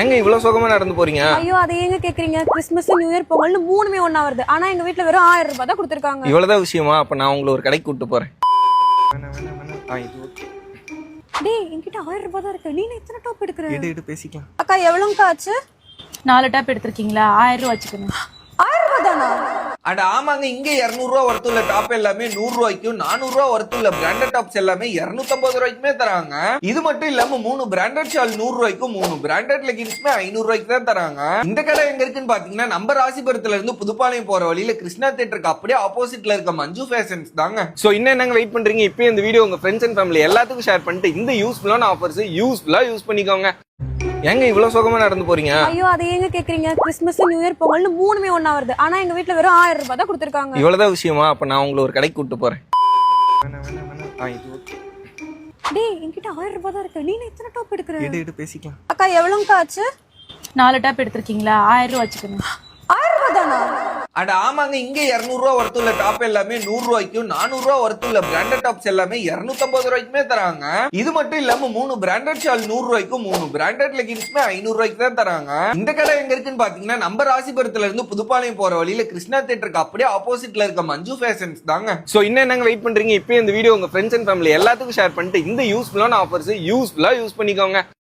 ஏங்க இவ்வளவு சுகமா நடந்து போறீங்க? ஐயோ அதை ஏங்க கேக்குறீங்க? கிறிஸ்மஸ் நியூ இயர் பொங்கல்னு மூணுமே ஒண்ணா வருது. ஆனா எங்க வீட்ல வெறும் ஆயிரம் ரூபாய் தான் கொடுத்துருக்காங்க. இவ்வளவுதான் விஷயமா? அப்ப நான் உங்களை ஒரு கடைக்கு கூட்டு போறேன். டேய் என்கிட்ட ஆயிரம் ரூபாய் தான் இருக்கு. நீ எத்தனை டாப் எடுக்கிற? எடு எடு பேசிக்கலாம். அக்கா எவ்வளவுக்கா ஆச்சு? நாலு டாப் எடுத்திருக்கீங்களா? ஆயிரம் ரூபா வச்சுக்கோங்க. ஆயிரம் ரூபாய் தானா? அண்ட் ஆமாங்க இங்க 200 ரூபா உள்ள டாப் எல்லாமே நூறு ரூபாய்க்கும் நானூறு ரூபா உள்ள பிராண்டட் டாப்ஸ் எல்லாமே 250 ரூபாய்க்குமே தராங்க. இது மட்டும் இல்லாம மூணு பிராண்டட் ஷால் நூறு ரூபாய்க்கும் மூணு பிராண்டட் லெகின்ஸ்மே ஐநூறு ரூபாய்க்கு தான் தராங்க. இந்த கடை எங்க இருக்குன்னு பாத்தீங்கன்னா நம்ம ராசிபுரத்துல இருந்து புதுப்பாளையம் போற வழியில கிருஷ்ணா தேட்டருக்கு அப்படியே ஆப்போசிட்ல இருக்க மஞ்சு ஃபேஷன்ஸ் தாங்க. சோ இன்னும் என்னங்க வெயிட் பண்றீங்க? இப்போ இந்த வீடியோ உங்க ஃப்ரெண்ட்ஸ் அண்ட் ஃபேமிலி எல்லாத்துக்கும் ஷேர் பண்ணிட்டு இந்த யூஸ்ஃபுல்லான ஆஃபர்ஸ் யூஸ்ஃபுல்லா யூஸ் பண்ணிக்கோங்க. ஏங்க இவ்வளவு சுகமா நடந்து போறீங்க? ஐயோ அதை ஏங்க கேக்குறீங்க? கிறிஸ்மஸ் நியூ இயர் பொங்கல்னு மூணுமே ஒண்ணா வருது. ஆனா எங்க வீட்ல வெறும் ஆயிரம் ரூபாய் தான் கொடுத்துருக்காங்க. இவ்வளவுதான் விஷயமா? அப்ப நான் உங்களை ஒரு கடைக்கு கூட்டு போறேன். டேய் என்கிட்ட ஆயிரம் ரூபாய் தான் இருக்கு. நீ எத்தனை டாப் எடுக்கிற? எடு எடு பேசிக்கலாம். அக்கா எவ்வளவுக்கா ஆச்சு? நாலு டாப் எடுத்திருக்கீங்களா? ஆயிரம் ரூபா வச்சுக்கோங்க. ஆயிரம் ரூபாய் தானா அண்ட் ஆமாங்க இங்க 200 ரூபா ஒர்த்து உள்ள டாப் எல்லாமே நூறு ரூபாய்க்கும் நானூறு ரூபா ஒர்த்து உள்ள பிராண்டட் டாப்ஸ் எல்லாமே 250 ரூபாய்க்குமே தராங்க. இது மட்டும் இல்லாம மூணு பிராண்டட் ஷால் நூறு ரூபாய்க்கும் மூணு பிராண்டட் லெகின்ஸ்மே ஐநூறு ரூபாய்க்கு தான் தராங்க. இந்த கடை எங்க இருக்குன்னு பாத்தீங்கன்னா நம்ம ராசிபுரத்துல இருந்து புதுப்பாளையம் போற வழியில கிருஷ்ணா தேட்டருக்கு அப்படியே ஆப்போசிட்ல இருக்க மஞ்சு ஃபேஷன்ஸ் தாங்க. சோ இன்னும் என்னங்க வெயிட் பண்றீங்க? இப்போ இந்த வீடியோ உங்க ஃப்ரெண்ட்ஸ் அண்ட் ஃபேமிலி எல்லாத்துக்கும் ஷேர் பண்ணிட்டு இந்த யூஸ்ஃபுல்லான ஆஃபர்ஸ் யூஸ்ஃபுல்லா யூஸ் பண்ணிக்கோங்க.